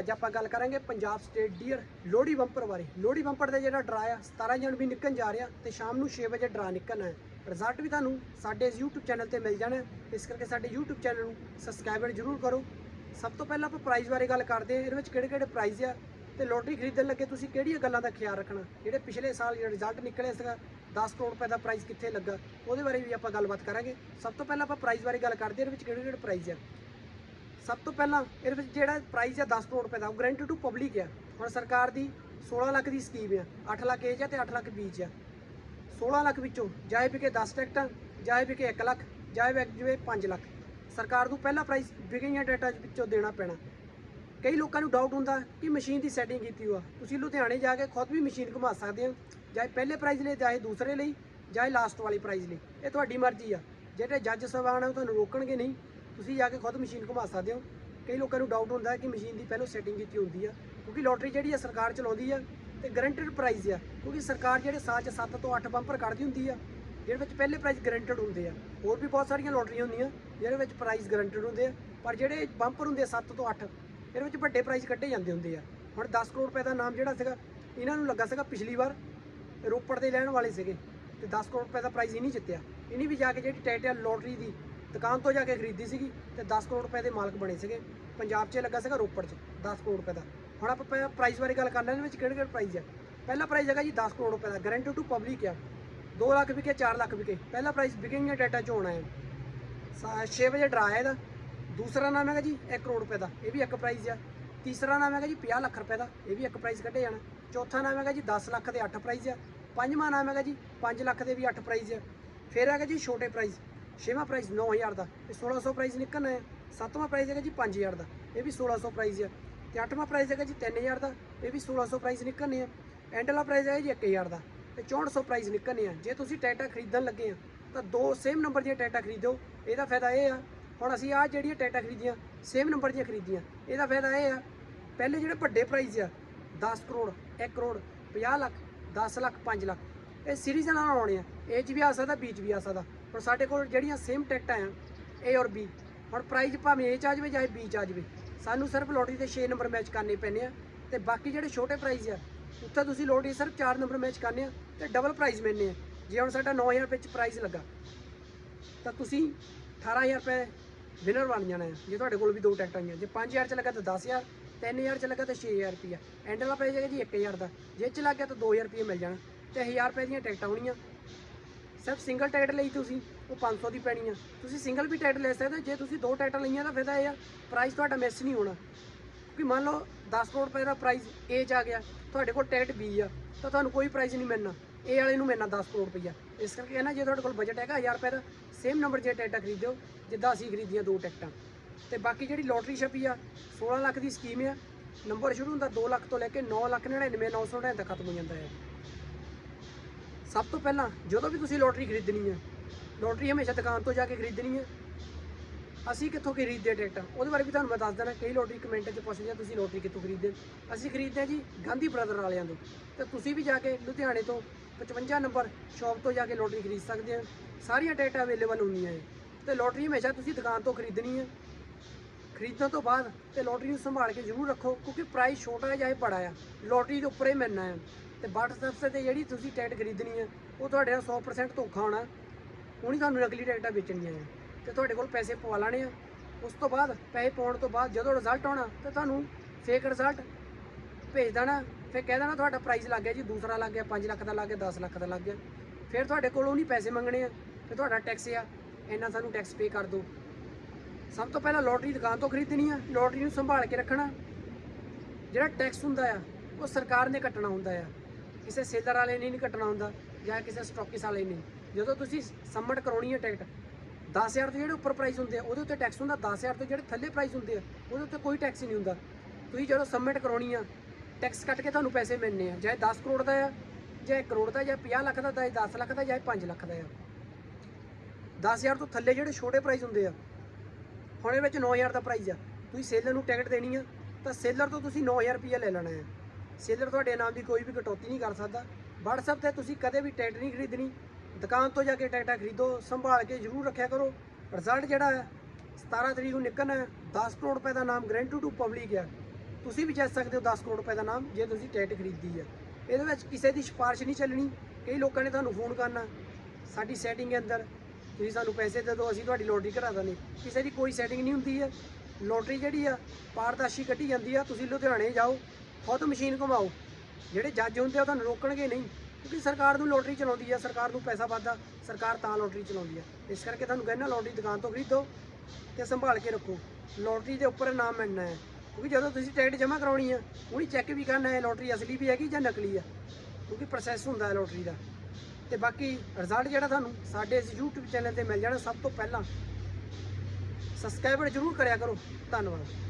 ਅੱਜ ਆਪਾਂ ਗੱਲ ਕਰਾਂਗੇ Punjab state dear Lohri bumper ਬਾਰੇ। ਲੋਹੜੀ ਬੰਪਰ ਦਾ ਜਿਹੜਾ ਡਰਾ ਆ 17 ਜਨਵਰੀ ਨਿਕਲਣ ਜਾ ਰਿਹਾ ਤੇ ਸ਼ਾਮ ਨੂੰ 6 ਵਜੇ ਡਰਾ ਨਿਕਲਣਾ ਹੈ। ਰਿਜ਼ਲਟ ਵੀ ਤੁਹਾਨੂੰ ਸਾਡੇ ਇਸ YouTube ਚੈਨਲ ਤੇ ਮਿਲ ਜਾਣਾ ਇਸ ਕਰਕੇ ਸਾਡੇ YouTube ਚੈਨਲ ਨੂੰ ਸਬਸਕ੍ਰਾਈਬ ਜ਼ਰੂਰ ਕਰੋ। ਸਭ ਤੋਂ ਪਹਿਲਾਂ ਆਪਾਂ ਪ੍ਰਾਈਜ਼ ਬਾਰੇ ਗੱਲ ਕਰਦੇ ਹਾਂ। ਇਹਦੇ ਵਿੱਚ ਕਿਹੜੇ ਕਿਹੜੇ ਪ੍ਰਾਈਜ਼ ਆ ਤੇ ਲੋਟਰੀ ਖਰੀਦਣ ਲੱਗੇ ਤੁਸੀਂ ਕਿਹੜੀਆਂ ਗੱਲਾਂ ਦਾ ਖਿਆਲ ਰੱਖਣਾ? ਜਿਹੜੇ ਪਿਛਲੇ ਸਾਲ ਜਿਹੜਾ ਰਿਜ਼ਲਟ ਨਿਕਲਿਆ ਸੀਗਾ 10 ਕਰੋੜ ਰੁਪਏ ਦਾ ਪ੍ਰਾਈਜ਼ ਕਿੱਥੇ ਲੱਗਾ? ਉਹਦੇ ਬਾਰੇ ਵੀ ਆਪਾਂ ਗੱਲਬਾਤ ਕਰਾਂਗੇ। ਸਭ ਤੋਂ ਪਹਿਲਾਂ ਆਪਾਂ ਪ੍ਰਾਈਜ਼ ਬਾਰੇ ਗੱਲ ਕਰਦੇ ਹਾਂ। ਇਹਦੇ ਵਿੱਚ ਕਿਹੜੇ ਕਿਹੜੇ ਪ੍ਰਾਈਜ਼ ਆ? ਸਭ ਤੋਂ ਪਹਿਲਾਂ ਇਹਦੇ ਵਿੱਚ ਜਿਹੜਾ ਪ੍ਰਾਈਸ ਆ 10 ਕਰੋੜ ਰੁਪਏ ਦਾ, ਉਹ ਗਰੰਟੀ ਟੂ ਪਬਲਿਕ ਆ। ਹੁਣ ਸਰਕਾਰ ਦੀ 16 ਲੱਖ ਦੀ ਸਕੀਮ ਆ 8 ਲੱਖ ਏਜ ਆ ਤੇ 8 ਲੱਖ ਬੀਜ ਆ। 16 ਲੱਖ ਵਿੱਚੋਂ ਜਾਏ ਵਿਕੇ 10 ਟਿਕਟਾਂ ਜਾਏ ਵਿਕੇ 1 ਲੱਖ, ਜਾਏ ਵਿਕ ਜਵੇ 5 ਲੱਖ। ਸਰਕਾਰ ਨੂੰ ਪਹਿਲਾ ਪ੍ਰਾਈਸ ਵਿਕਈਆਂ ਡਾਟਾ ਵਿੱਚੋਂ ਦੇਣਾ ਪੈਣਾ। ਕਈ ਲੋਕਾਂ ਨੂੰ ਡਾਊਟ ਹੁੰਦਾ ਕਿ ਮਸ਼ੀਨ ਦੀ ਸੈਟਿੰਗ ਕੀਤੀ ਹੋਆ। ਤੁਸੀਂ ਲੁਧਿਆਣੇ ਜਾ ਕੇ ਖੁਦ ਵੀ ਮਸ਼ੀਨ ਘੁਮਾ ਸਕਦੇ ਹੋ, ਚਾਹੇ ਪਹਿਲੇ ਪ੍ਰਾਈਜ਼ ਲਈ, ਚਾਹੇ ਦੂਸਰੇ ਲਈ, ਚਾਹੇ ਲਾਸਟ ਵਾਲੀ ਪ੍ਰਾਈਜ਼ ਲਈ। ਇਹ ਤੁਹਾਡੀ ਮਰਜ਼ੀ ਆ। ਜਿਹੜੇ ਜੱਜ ਸਾਹਿਬਾਨ ਆ, ਉਹ ਤੁਹਾਨੂੰ ਰੋਕਣਗੇ ਨਹੀਂ। ਤੁਸੀਂ ਜਾ ਕੇ ਖੁਦ ਮਸ਼ੀਨ ਘੁਮਾ ਸਕਦੇ ਹੋ। ਕਈ ਲੋਕਾਂ ਨੂੰ ਡਾਊਟ ਹੁੰਦਾ ਕਿ ਮਸ਼ੀਨ ਦੀ ਪਹਿਲਾਂ ਸੈਟਿੰਗ ਕੀਤੀ ਹੁੰਦੀ ਆ, ਕਿਉਂਕਿ ਲੋਟਰੀ ਜਿਹੜੀ ਆ ਸਰਕਾਰ ਚਲਾਉਂਦੀ ਆ ਤੇ ਗਰੰਟਡ ਪ੍ਰਾਈਜ਼ ਆ, ਕਿਉਂਕਿ ਸਰਕਾਰ ਜਿਹੜੇ ਸਾਲ 'ਚ 7 ਤੋਂ 8 ਬੰਪਰ ਕੱਢਦੀ ਹੁੰਦੀ ਆ, ਜਿਹਦੇ ਵਿੱਚ ਪਹਿਲੇ ਪ੍ਰਾਈਜ਼ ਗਰੰਟਡ ਹੁੰਦੇ ਆ। ਹੋਰ ਵੀ ਬਹੁਤ ਸਾਰੀਆਂ ਲੋਟਰੀਆਂ ਹੁੰਦੀਆਂ, ਜਿਹਦੇ ਵਿੱਚ ਪ੍ਰਾਈਜ਼ ਗਰੰਟਡ ਹੁੰਦੇ ਆ, ਪਰ ਜਿਹੜੇ ਬੰਪਰ ਹੁੰਦੇ ਆ 7 ਤੋਂ 8 ਇਹਦੇ ਵਿੱਚ ਵੱਡੇ ਪ੍ਰਾਈਜ਼ ਕੱਢੇ ਜਾਂਦੇ ਹੁੰਦੇ ਆ। ਹੁਣ 10 ਕਰੋੜ ਰੁਪਏ ਦਾ ਨਾਮ ਜਿਹੜਾ ਸੀਗਾ, ਇਹਨਾਂ ਨੂੰ ਲੱਗਾ ਸੀਗਾ ਪਿਛਲੀ ਵਾਰ ਰੋਪੜ ਦੇ ਲੈਣ ਵਾਲੇ ਸੀਗੇ, ਤੇ 10 ਕਰੋੜ ਰੁਪਏ ਦਾ ਪ੍ਰਾਈਜ਼ ਹੀ ਨਹੀਂ ਜਿੱਤਿਆ। ਇਹਨੇ ਵੀ ਜਾ ਕੇ ਜਿਹੜੀ ਟਾਈਟਲ ਲੋਟਰੀ ਦੀ ਦੁਕਾਨ ਤੋਂ ਜਾ ਕੇ ਖਰੀਦੀ ਸੀਗੀ ਤੇ 10 ਕਰੋੜ ਰੁਪਏ ਦੇ ਮਾਲਕ ਬਣੇ ਸੀਗੇ। ਪੰਜਾਬ 'ਚ ਲੱਗਾ ਸੀਗਾ ਰੋਪੜ 'ਚ 10 ਕਰੋੜ ਰੁਪਏ ਦਾ। ਹੁਣ ਆਪਾਂ ਪ੍ਰਾਈਜ਼ ਬਾਰੇ ਗੱਲ ਕਰ ਲੈਂਦੇ ਵਿੱਚ ਕਿਹੜੇ ਕਿਹੜੇ ਪ੍ਰਾਈਜ਼ ਆ। ਪਹਿਲਾ ਪ੍ਰਾਈਜ਼ ਹੈਗਾ ਜੀ 10 ਕਰੋੜ ਰੁਪਏ ਦਾ ਗਰੰਟੀ ਟੂ ਪਬਲਿਕ ਆ। 2 ਲੱਖ ਵਿਕੇ 4 ਲੱਖ ਵਿਕੇ। ਪਹਿਲਾ ਪ੍ਰਾਈਜ਼ ਵਿਕਿੰਗ ਡਾਟਾ 'ਚ ਹੋਣਾ ਹੈ। 6 ਵਜੇ ਡਰਾ ਹੈ ਇਹਦਾ। ਦੂਸਰਾ ਨਾਮ ਹੈਗਾ ਜੀ 1 ਕਰੋੜ ਰੁਪਏ ਦਾ, ਇਹ ਵੀ ਇੱਕ ਪ੍ਰਾਈਜ਼ ਆ। ਤੀਸਰਾ ਨਾਮ ਹੈਗਾ ਜੀ 50 ਲੱਖ ਰੁਪਏ ਦਾ, ਇਹ ਵੀ ਇੱਕ ਪ੍ਰਾਈਜ਼ ਕੱਢੇ ਜਾਣਾ। ਚੌਥਾ ਨਾਮ ਹੈਗਾ ਜੀ 10 ਲੱਖ ਦੇ 8 ਪ੍ਰਾਈਜ਼ ਆ। ਪੰਜਵਾਂ ਨਾਮ ਹੈਗਾ ਜੀ 5 ਲੱਖ ਦੇ ਵੀ 8 ਪ੍ਰਾਈਜ਼ ਆ। ਫਿਰ ਹੈਗਾ ਜੀ ਛੋਟੇ ਪ੍ਰਾਈਜ਼ ਛੇਵਾਂ ਪ੍ਰਾਈਜ਼ 9000 ਦਾ ਇਹ 1600 ਪ੍ਰਾਈਜ਼ ਨਿਕਲਣਾ ਹੈ। ਸੱਤਵਾਂ ਪ੍ਰਾਈਜ਼ ਹੈਗਾ ਜੀ 5000 ਦਾ, ਇਹ ਵੀ 1600 ਪ੍ਰਾਈਜ਼ ਆ। ਤੇ ਅੱਠਵਾਂ ਪ੍ਰਾਈਜ਼ ਹੈਗਾ ਜੀ 3000 ਦਾ, ਇਹ ਵੀ 1600 ਪ੍ਰਾਈਜ਼ ਨਿਕਲਣੇ ਆ। ਐਂਡਲਾ ਪ੍ਰਾਈਜ਼ ਹੈਗਾ ਜੀ 1000 ਦਾ ਤੇ 6400 ਪ੍ਰਾਈਜ਼ ਨਿਕਲਣੇ ਆ। ਜੇ ਤੁਸੀਂ ਟੈਟਾ ਖਰੀਦਣ ਲੱਗੇ ਆ, ਤਾਂ ਦੋ ਸੇਮ ਨੰਬਰ ਦੀਆਂ ਟੈਟਾ ਖਰੀਦੋ, ਇਹਦਾ ਫਾਇਦਾ ਇਹ ਆ। ਹੁਣ ਅਸੀਂ ਆ ਜਿਹੜੀਆਂ ਟੈਟਾ ਖਰੀਦੀਆਂ ਸੇਮ ਨੰਬਰ ਦੀਆਂ ਖਰੀਦੀਆਂ, ਇਹਦਾ ਫਾਇਦਾ ਇਹ ਆ, ਪਹਿਲੇ ਜਿਹੜੇ ਵੱਡੇ ਪ੍ਰਾਈਜ਼ ਆ 10 ਕਰੋੜ 1 ਕਰੋੜ 50 ਲੱਖ 10 ਲੱਖ 5 ਲੱਖ, ਇਹ ਸੀਰੀਜ਼ ਨਾਲ ਆਉਣੇ ਆ। ਇਹ 'ਚ ਵੀ ਆ ਸਕਦਾ ਬੀ 'ਚ ਵੀ ਆ ਸਕਦਾ। ਹੁਣ ਸਾਡੇ ਕੋਲ ਜਿਹੜੀਆਂ ਸੇਮ ਟਿਕਟਾਂ ਆ ਏ ਔਰ ਬੀ ਹੁਣ ਪ੍ਰਾਈਜ਼ ਭਾਵੇਂ ਏ 'ਚ ਆ ਜਾਵੇ ਚਾਹੇ ਬੀ 'ਚ ਆ ਜਾਵੇ, ਸਾਨੂੰ ਸਿਰਫ ਲੋਟਰੀ ਦੇ 6 ਨੰਬਰ ਮੈਚ ਕਰਨੇ ਪੈਣੇ ਆ ਤੇ ਬਾਕੀ ਜਿਹੜੇ ਛੋਟੇ ਪ੍ਰਾਈਜ਼ ਆ, ਉੱਥੇ ਤੁਸੀਂ ਲੋਟਰੀ ਸਿਰਫ 4 ਨੰਬਰ ਮੈਚ ਕਰਨੇ ਆ ਤੇ ਡਬਲ ਪ੍ਰਾਈਜ਼ ਮਿਲਨੇ ਆ। ਜੇ ਹੁਣ ਸਾਡਾ 9000 ਰੁਪਏ 'ਚ ਪ੍ਰਾਈਜ਼ ਲੱਗਾ, ਤਾਂ ਤੁਸੀਂ 18000 ਰੁਪਏ ਵਿਨਰ ਬਣ ਜਾਣਾ ਹੈ ਜੇ ਤੁਹਾਡੇ ਕੋਲ ਵੀ ਦੋ ਟਿਕਟਾਂ ਆਈਆਂ। ਜੇ 5000 ਚ ਲੱਗਾ ਤਾਂ 10000 3000 ਚ ਲੱਗਾ ਤਾਂ 6000 ਰੁਪਿਆ ਐਂਡ ਵਾਲਾ ਪ੍ਰਾਈਜ਼ ਹੈਗਾ ਜੀ 1000 ਦਾ, ਜੇ ਚ ਲੱਗ ਗਿਆ ਤਾਂ 2000 ਰੁਪਏ ਮਿਲ ਜਾਣਾ। ਤੇ 1000 ਰੁਪਏ ਦੀਆਂ ਟਿਕਟਾਂ ਹੋਣੀਆਂ ਸਿਰਫ ਸਿੰਗਲ ਟਿਕਟ ਲਈ ਤੁਸੀਂ, ਉਹ 500 ਦੀ ਪੈਣੀ ਆ। ਤੁਸੀਂ ਸਿੰਗਲ ਵੀ ਟਿਕਟ ਲੈ ਸਕਦੇ ਹੋ। ਜੇ ਤੁਸੀਂ ਦੋ ਟਿਕਟਾਂ ਲਈਆਂ ਤਾਂ ਫਾਇਦਾ ਇਹ ਆ ਪ੍ਰਾਈਸ ਤੁਹਾਡਾ ਮਿਸ ਨਹੀਂ ਹੋਣਾ। ਕਿ ਮੰਨ ਲਓ 10 ਕਰੋੜ ਰੁਪਏ ਦਾ ਪ੍ਰਾਈਸ ਏ 'ਚ ਆ ਗਿਆ, ਤੁਹਾਡੇ ਕੋਲ ਟਿਕਟ ਬੀ ਆ, ਤਾਂ ਤੁਹਾਨੂੰ ਕੋਈ ਪ੍ਰਾਈਸ ਨਹੀਂ ਮਿਲਣਾ। ਏ ਵਾਲੇ ਨੂੰ ਮਿਲਣਾ 10 ਕਰੋੜ ਰੁਪਈਆ। ਇਸ ਕਰਕੇ ਇਹ ਨਾ, ਜੇ ਤੁਹਾਡੇ ਕੋਲ ਬਜਟ ਹੈਗਾ 1000 ਰੁਪਏ ਦਾ ਸੇਮ ਨੰਬਰ ਜੇ ਟਿਕਟਾਂ ਖਰੀਦਿਓ, ਜਿੱਦਾਂ ਅਸੀਂ ਖਰੀਦੀਆਂ ਦੋ ਟਿਕਟਾਂ। ਤੇ ਬਾਕੀ ਜਿਹੜੀ ਲੋਟਰੀ ਛਪੀ ਆ 16 ਲੱਖ ਦੀ ਸਕੀਮ ਆ ਨੰਬਰ ਸ਼ੁਰੂ ਹੁੰਦਾ 2 ਲੱਖ ਤੋਂ ਲੈ ਕੇ 9 ਲੱਖ 99 999 ਤੱਕ ਖਤਮ ਹੋ ਜਾਂਦਾ ਹੈ ਸਭ ਤੋਂ ਪਹਿਲਾਂ ਜਦੋਂ ਵੀ ਤੁਸੀਂ ਲੋਟਰੀ ਖਰੀਦਣੀ ਹੈ, ਲੋਟਰੀ ਹਮੇਸ਼ਾ ਦੁਕਾਨ ਤੋਂ ਜਾ ਕੇ ਖਰੀਦਣੀ ਹੈ। ਅਸੀਂ ਕਿੱਥੋਂ ਖਰੀਦਦੇ ਟਿਕਟ? ਉਹਦੇ ਬਾਰੇ ਵੀ ਤੁਹਾਨੂੰ ਮੈਂ ਦੱਸ ਦੇਣਾ ਕਈ ਲੋਟਰੀ ਕਮੈਂਟ 'ਚ ਪੁੱਛਦੇ ਆ ਤੁਸੀਂ ਲੋਟਰੀ ਕਿੱਥੋਂ ਖਰੀਦਦੇ ਅਸੀਂ ਖਰੀਦਦੇ ਹਾਂ ਜੀ ਗਾਂਧੀ ਬ੍ਰਦਰ ਵਾਲਿਆਂ ਤੋਂ। ਤੇ ਤੁਸੀਂ ਵੀ ਜਾ ਕੇ ਲੁਧਿਆਣੇ ਤੋਂ 55 ਨੰਬਰ ਸ਼ਾਪ ਤੋਂ ਜਾ ਕੇ ਲੋਟਰੀ ਖਰੀਦ ਸਕਦੇ ਆ ਸਾਰੀਆਂ ਟਿਕਟਾਂ ਅਵੇਲੇਬਲ ਹੁੰਦੀਆਂ ਹੈ ਤੇ ਲੋਟਰੀ ਹਮੇਸ਼ਾ ਤੁਸੀਂ ਦੁਕਾਨ ਤੋਂ ਖਰੀਦਣੀ ਹੈ। ਖਰੀਦਣ ਤੋਂ ਬਾਅਦ ਤੇ ਲੋਟਰੀ ਨੂੰ ਸੰਭਾਲ ਕੇ ਜ਼ਰੂਰ ਰੱਖੋ, ਕਿਉਂਕਿ ਪ੍ਰਾਈਸ ਛੋਟਾ ਹੈ ਜਾਂ ਬੜਾ ਆ ਲੋਟਰੀ ਦੇ ਉੱਪਰ ਹੀ ਮਿਲਣਾ ਹੈ। ਤੇ WhatsApp ਤੇ ਜਿਹੜੀ ਤੁਸੀਂ ਟਿਕਟ ਖਰੀਦਣੀ ਹੈ ਉਹ ਤੁਹਾਡੇ ਨਾਲ 100% ਧੋਖਾ ਹੋਣਾ। ਹੁਣ ਤੁਹਾਨੂੰ ਅਗਲੀ ਟਿਕਟਾਂ ਵੇਚਣੀਆਂ ਆ। ਤੇ ਤੁਹਾਡੇ ਕੋਲ ਪੈਸੇ ਪਵਾ ਲੈਣੇ ਆ। ਉਸ ਤੋਂ ਬਾਅਦ ਪੈਸੇ ਪਾਉਣ ਤੋਂ ਬਾਅਦ ਜਦੋਂ ਰਿਜ਼ਲਟ ਆਉਣਾ, ਤੇ ਤੁਹਾਨੂੰ ਫੇਕ ਰਿਜ਼ਲਟ ਭੇਜ ਦੇਣਾ। ਫਿਰ ਕਹਿ ਦੇਣਾ ਤੁਹਾਡਾ ਪ੍ਰਾਈਸ ਲੱਗ ਗਿਆ ਜੀ, ਦੂਸਰਾ ਲੱਗ ਗਿਆ 5 ਲੱਖ ਦਾ ਲੱਗ ਗਿਆ 10 ਲੱਖ ਦਾ ਲੱਗ ਗਿਆ। ਫਿਰ ਤੁਹਾਡੇ ਕੋਲੋਂ ਨਹੀਂ ਪੈਸੇ ਮੰਗਣੇ ਆ। ਤੇ ਤੁਹਾਡਾ ਟੈਕਸ ਆ। ਇੰਨਾ ਸਾਨੂੰ ਟੈਕਸ ਪੇ ਕਰ ਦਿਓ। ਸਭ ਤੋਂ ਪਹਿਲਾਂ ਲੋਟਰੀ ਦੁਕਾਨ ਤੋਂ ਖਰੀਦਣੀ ਆ। ਲੋਟਰੀ ਨੂੰ ਸੰਭਾਲ ਕੇ ਰੱਖਣਾ। ਜਿਹੜਾ ਟੈਕਸ ਹੁੰਦਾ ਆ, ਉਹ ਸਰਕਾਰ ਨੇ ਕੱਟਣਾ ਹੁੰਦਾ ਆ। ਕਿਸੇ ਸੇਲਰ ਵਾਲੇ ਨੇ ਨਹੀਂ ਕੱਟਣਾ ਹੁੰਦਾ ਜਾਂ ਕਿਸੇ ਸਟਾਕਿਸ ਵਾਲੇ ਨੇ। ਜਦੋਂ ਤੁਸੀਂ ਸਬਮਿਟ ਕਰਾਉਣੀ ਹੈ ਟਿਕਟ 10000 ਤੋਂ ਜਿਹੜੇ ਉੱਪਰ ਪ੍ਰਾਈਸ ਹੁੰਦੇ ਆ, ਉਹਦੇ ਉੱਤੇ ਟੈਕਸ ਹੁੰਦਾ 10000 ਤੋਂ ਜਿਹੜੇ ਥੱਲੇ ਪ੍ਰਾਈਸ ਹੁੰਦੇ ਆ, ਉਹਦੇ ਉੱਤੇ ਕੋਈ ਟੈਕਸ ਹੀ ਨਹੀਂ ਹੁੰਦਾ। ਤੁਸੀਂ ਜਦੋਂ ਸਬਮਿਟ ਕਰਾਉਣੀ ਆ ਟੈਕਸ ਕੱਟ ਕੇ ਤੁਹਾਨੂੰ ਪੈਸੇ ਮਿਲਣੇ ਆ, ਚਾਹੇ 10 ਕਰੋੜ ਦਾ ਆ ਚਾਹੇ 1 ਕਰੋੜ ਦਾ, ਜਾਂ 50 ਲੱਖ ਦਾ, ਚਾਹੇ 10 ਲੱਖ ਦਾ ਚਾਹੇ 5 ਲੱਖ ਦਾ ਆ। 10000 ਤੋਂ ਥੱਲੇ ਜਿਹੜੇ ਛੋਟੇ ਪ੍ਰਾਈਸ ਹੁੰਦੇ ਆ, ਹੁਣ ਇਹ ਵਿੱਚ 9000 ਦਾ ਪ੍ਰਾਈਸ ਆ। ਤੁਸੀਂ ਸੇਲਰ ਨੂੰ ਟਿਕਟ ਦੇਣੀ ਆ, ਤਾਂ ਸੇਲਰ ਤੋਂ ਤੁਸੀਂ 9000 ਰੁਪਏ ਲੈ ਲੈਣਾ ਹੈ ਸੇਲਰ ਤੁਹਾਡੇ ਨਾਮ ਦੀ ਕੋਈ ਵੀ ਕਟੌਤੀ ਨਹੀਂ ਕਰ ਸਕਦਾ। WhatsApp ਤੇ ਤੁਸੀਂ ਕਦੇ ਵੀ ਟਿਕਟ ਨਹੀਂ ਖਰੀਦਣੀ। ਦੁਕਾਨ ਤੋਂ ਜਾ ਕੇ ਟਿਕਟਾਂ ਖਰੀਦੋ, ਸੰਭਾਲ ਕੇ ਜ਼ਰੂਰ ਰੱਖਿਆ ਕਰੋ। ਰਿਜ਼ਲਟ ਜਿਹੜਾ ਹੈ 17 ਤਰੀਕ ਨੂੰ ਨਿਕਲਣਾ ਹੈ। 10 ਕਰੋੜ ਰੁਪਏ ਦਾ ਨਾਮ ਗਰੰਟੀ ਟੂ ਪਬਲਿਕ ਹੈ। ਤੁਸੀਂ ਵੀ ਜਿੱਤ ਸਕਦੇ ਹੋ 10 ਕਰੋੜ ਰੁਪਏ ਦਾ ਨਾਮ ਜੇ ਤੁਸੀਂ ਟਿਕਟ ਖਰੀਦੀ ਹੈ। ਇਹਦੇ ਵਿੱਚ ਕਿਸੇ ਦੀ ਸਿਫਾਰਿਸ਼ ਨਹੀਂ ਚੱਲਣੀ। ਕਈ ਲੋਕਾਂ ਨੇ ਤੁਹਾਨੂੰ ਫੋਨ ਕਰਨਾ, ਸਾਡੀ ਸੈਟਿੰਗ ਦੇ ਅੰਦਰ। ਤੁਸੀਂ ਸਾਨੂੰ ਪੈਸੇ ਦੇ ਦਿਓ, ਅਸੀਂ ਤੁਹਾਡੀ ਲੋਟਰੀ ਕਰਾ ਦਾਂਗੇ। ਕਿਸੇ ਦੀ ਕੋਈ ਸੈਟਿੰਗ ਨਹੀਂ ਹੁੰਦੀ ਹੈ। ਲੋਟਰੀ ਜਿਹੜੀ ਆ, ਪਾਰਦਰਸ਼ੀ ਕੱਢੀ ਜਾਂਦੀ ਆ। ਤੁਸੀਂ ਲੁਧਿਆਣੇ ਜਾਓ। ਖੁਦ ਮਸ਼ੀਨ ਘੁਮਾਓ। ਜਿਹੜੇ ਜੱਜ ਹੁੰਦੇ ਆ ਉਹ ਤੁਹਾਨੂੰ ਰੋਕਣਗੇ ਨਹੀਂ, ਕਿਉਂਕਿ ਸਰਕਾਰ ਨੂੰ ਲੋਟਰੀ ਚਲਾਉਂਦੀ ਆ, ਸਰਕਾਰ ਨੂੰ ਪੈਸਾ ਵੱਧਦਾ, ਸਰਕਾਰ ਤਾਂ ਲੋਟਰੀ ਚਲਾਉਂਦੀ ਆ। ਇਸ ਕਰਕੇ ਤੁਹਾਨੂੰ ਕਹਿੰਦਾ ਲੋਟਰੀ ਦੁਕਾਨ ਤੋਂ ਖਰੀਦੋ ਤੇ ਸੰਭਾਲ ਕੇ ਰੱਖੋ। ਲੋਟਰੀ ਦੇ ਉੱਪਰ ਨਾਮ ਮਿਲਣਾ ਹੈ, ਕਿਉਂਕਿ ਜਦੋਂ ਤੁਸੀਂ ਟਿਕਟ ਜਮ੍ਹਾਂ ਕਰਾਉਣੀ ਆ ਉਹਨੀ ਚੈੱਕ ਵੀ ਕਰਨਾ ਹੈ ਲੋਟਰੀ ਅਸਲੀ ਵੀ ਹੈਗੀ ਜਾਂ ਨਕਲੀ ਆ, ਕਿਉਂਕਿ ਪ੍ਰੋਸੈਸ ਹੁੰਦਾ ਹੈ ਲੋਟਰੀ ਦਾ। ਤੇ ਬਾਕੀ ਰਿਜ਼ਲਟ ਜਿਹੜਾ ਤੁਹਾਨੂੰ ਸਾਡੇ ਇਸ YouTube ਚੈਨਲ ਤੇ ਮਿਲ ਜਾਣਾ ਸਭ ਤੋਂ ਪਹਿਲਾਂ। ਸਬਸਕ੍ਰਾਈਬਰ ਜਰੂਰ ਕਰਿਆ ਕਰੋ। ਧੰਨਵਾਦ।